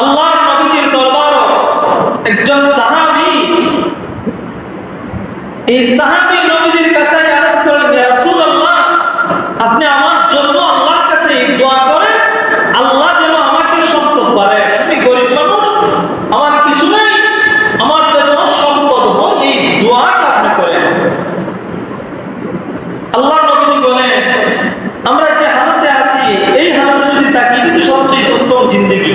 আল্লাহ নবীর দরবার একজন সাহাবি এই সাহাবি নবীর কাছে আরজ আল্লাহ কাছে আল্লাহ যেন আমাকে গরিব আমার কিছু নেই, আমার যেন সম্পদ এই দোয়াটা করেন। আল্লাহ নবী বলেন, আমরা যে হালতে আছি, এই হালতে যদি তাকিয়ে কিন্তু সবচেয়ে উত্তম জিন্দগি।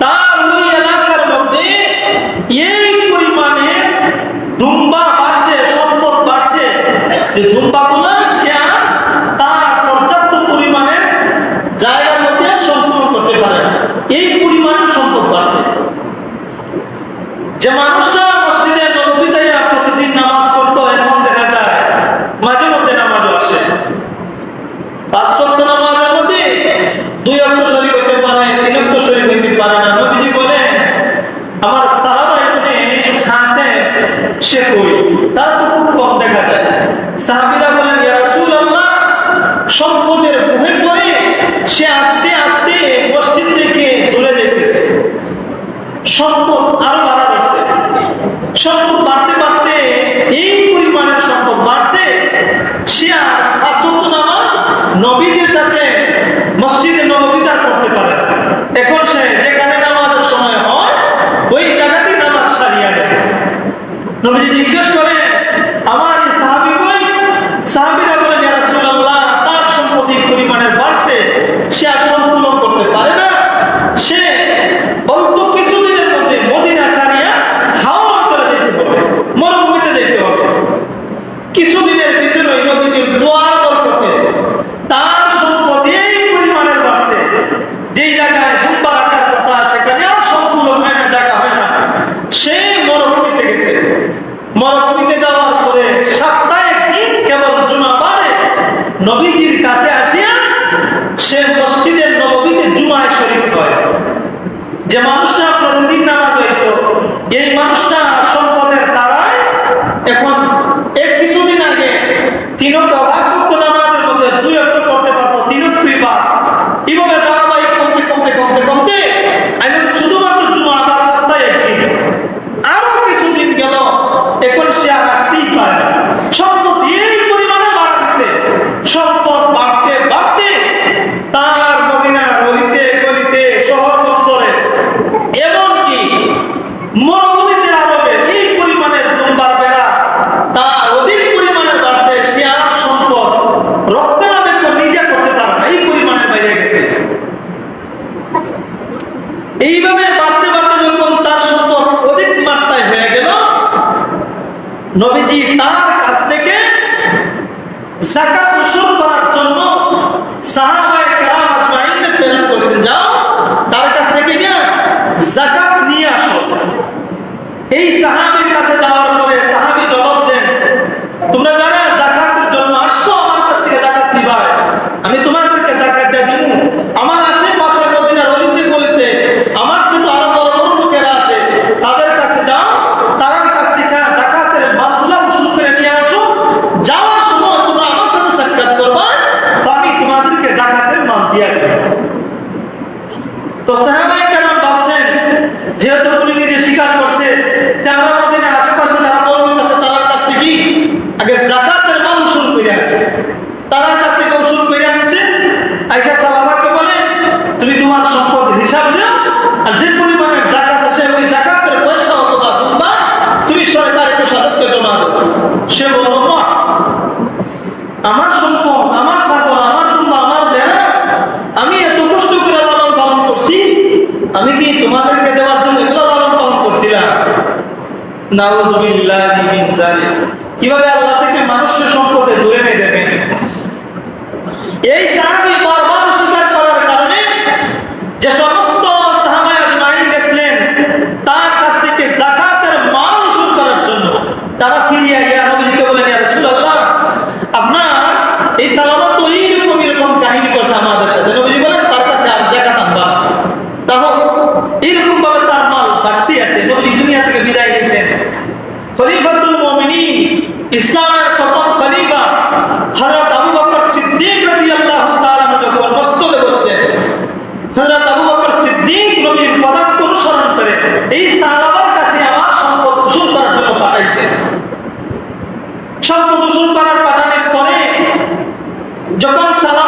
তার সম্পদ আরও বাড়া গেছে সম্পদ বাড়তে বাড়তে নবীজির কাছে আসিয়া সে মসজিদের নবীতে জুমায় শরীফ হয় যেমন নাউজুবিল্লাহি মিন যালিক। কীভাবে আল্লাহ থেকে মানুষকে ইসলামের প্রথম খলিফা হযরত আবু বকর সিদ্দিক রাদিয়াল্লাহু তাআলা যখন মসজিদে বসতেন হযরত আবু বকর সিদ্দিক নবীর পদাঙ্ক অনুসরণ করে এই সাহাবার কাছে আমার সম্পদ করার জন্য পাঠাইছে। সম্পদ করার পাঠানোর পরে যখন সালাম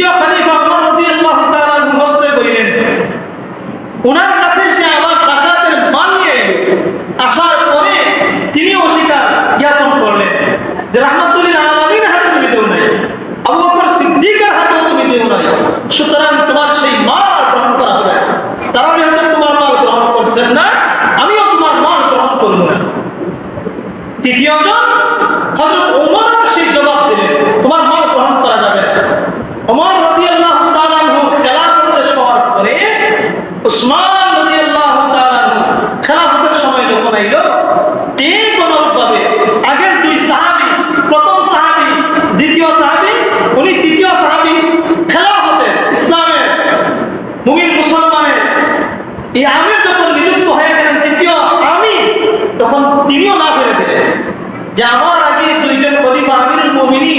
Yeah. akan যে আমার আগে দুইজন খলিফা আমিরুল মুমিনী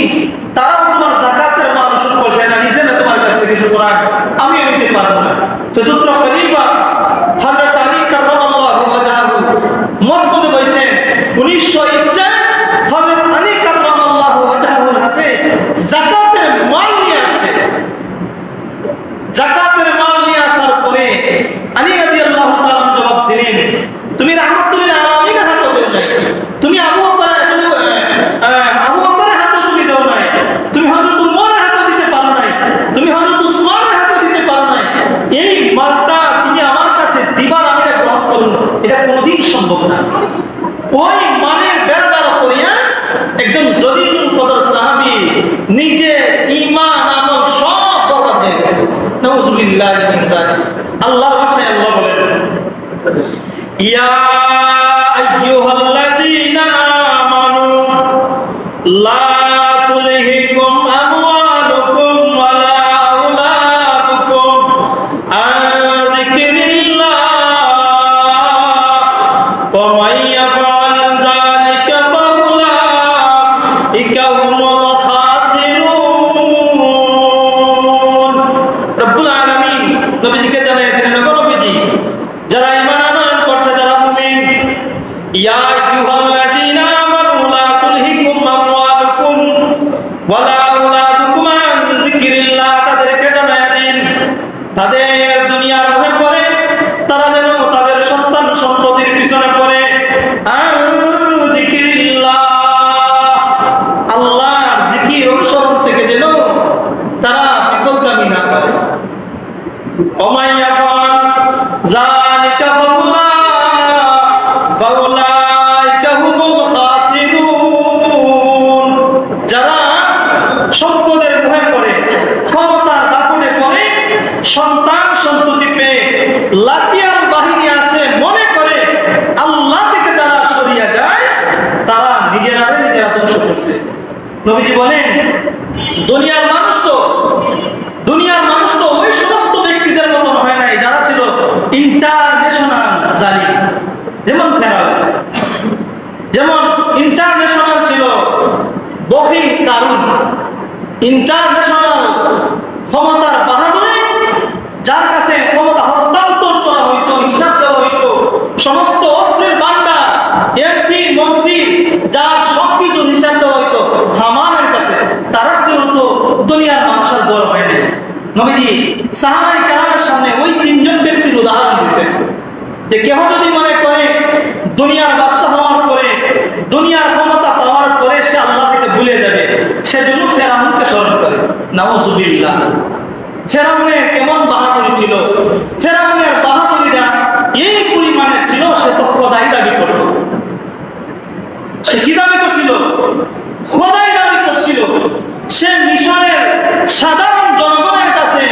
তারা তোমার জাকাতের মাল উসুল করছে। না না তোমার কাছ থেকে শুকরান আমি নিতে পারব না। চতুর্থ সম্ভব না ওই মানের বেড়া করিয়া একজন জরিদুল কদর সাহাবি নিজে ইমান আমল সব বরবাদ হয়ে গেছে। নজরুল্লাহ আল্লাহ আল্লাহ বলেন, ইয়া নবীজি বলেন, দুনিয়ার মানুষ তো, দুনিয়ার মানুষ তো ওই সমস্ত ব্যক্তিদের মতন হয় নাই যারা ছিল ইন্টারন্যাশনাল জালি যেমন ফেরাল যেমন ইন্টারন্যাশনাল ছিল বহি কারণ ইন্টারন্যাশনাল ক্ষমতার বাহাদুরে যার কাছে ক্ষমতা হস্তান্তর করা হইত, হিসাব দেওয়া হইত, সমস্ত অস্ত্রের বান্ডা এমপি, মন্ত্রী, যা দুনিয়ার মানুষের বড় হয়নি নবীজি সাহাবাই কালামের সামনে ওই তিনজন ব্যক্তির উদাহরণ দিয়েছেন। যে কেহ যদি মনে করে দুনিয়ার বাদশা হওয়ার পরে, দুনিয়ার ক্ষমতা পাওয়ার পরে সে আল্লাহ থেকে ভুলে যাবে সেজন্য ফেরাউনকে স্মরণ করে। নাউজুবিল্লাহ। ফেরাউনের কেমন বাহাদুরি ছিল? ফেরাউনের বাহাদুরিটা এই পরিমাণে ছিল, সে তো খোদাই দাবি করত। সে কি দাবি করছিল? খোদাই দাবি করছিল। সে মিশরের সাধারণ জনগণের কাছে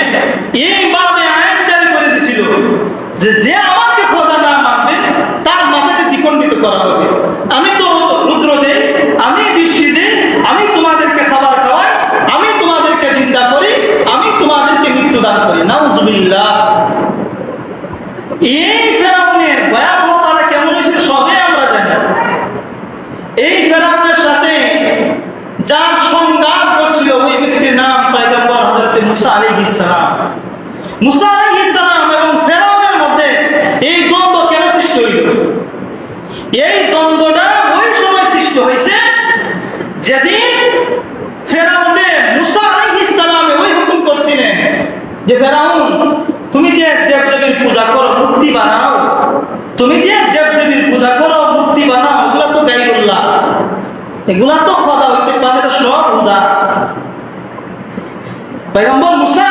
এইভাবে আইন জারি করে দিছিল যে যে আমাকে খোদা না মানবে, তার মাথাকে দ্বিখণ্ডিত করা হবে। আমি তো রুদ্র দে আমি বৃষ্টি দে আমি তোমাদেরকে খাবার খাওয়াই, আমি তোমাদেরকে চিন্তা করি, আমি তোমাদেরকে মৃত্যু দান করি। নাউজুবিল্লাহ এই ফেরাউনের ভয়াবহতাটা কেমন ছিল সবে আমরা জানি এই ফেরাউনের সাথে যার সংগ্রাম করছিল ওই ব্যক্তির নাম পয়গম্বর হযরত মুসা আলাইহিস সালাম তুমি পূজা করো বানাও। তুমি যে দেবদেবীর পূজা করো বানাও, এগুলা তো পারে সব মুসা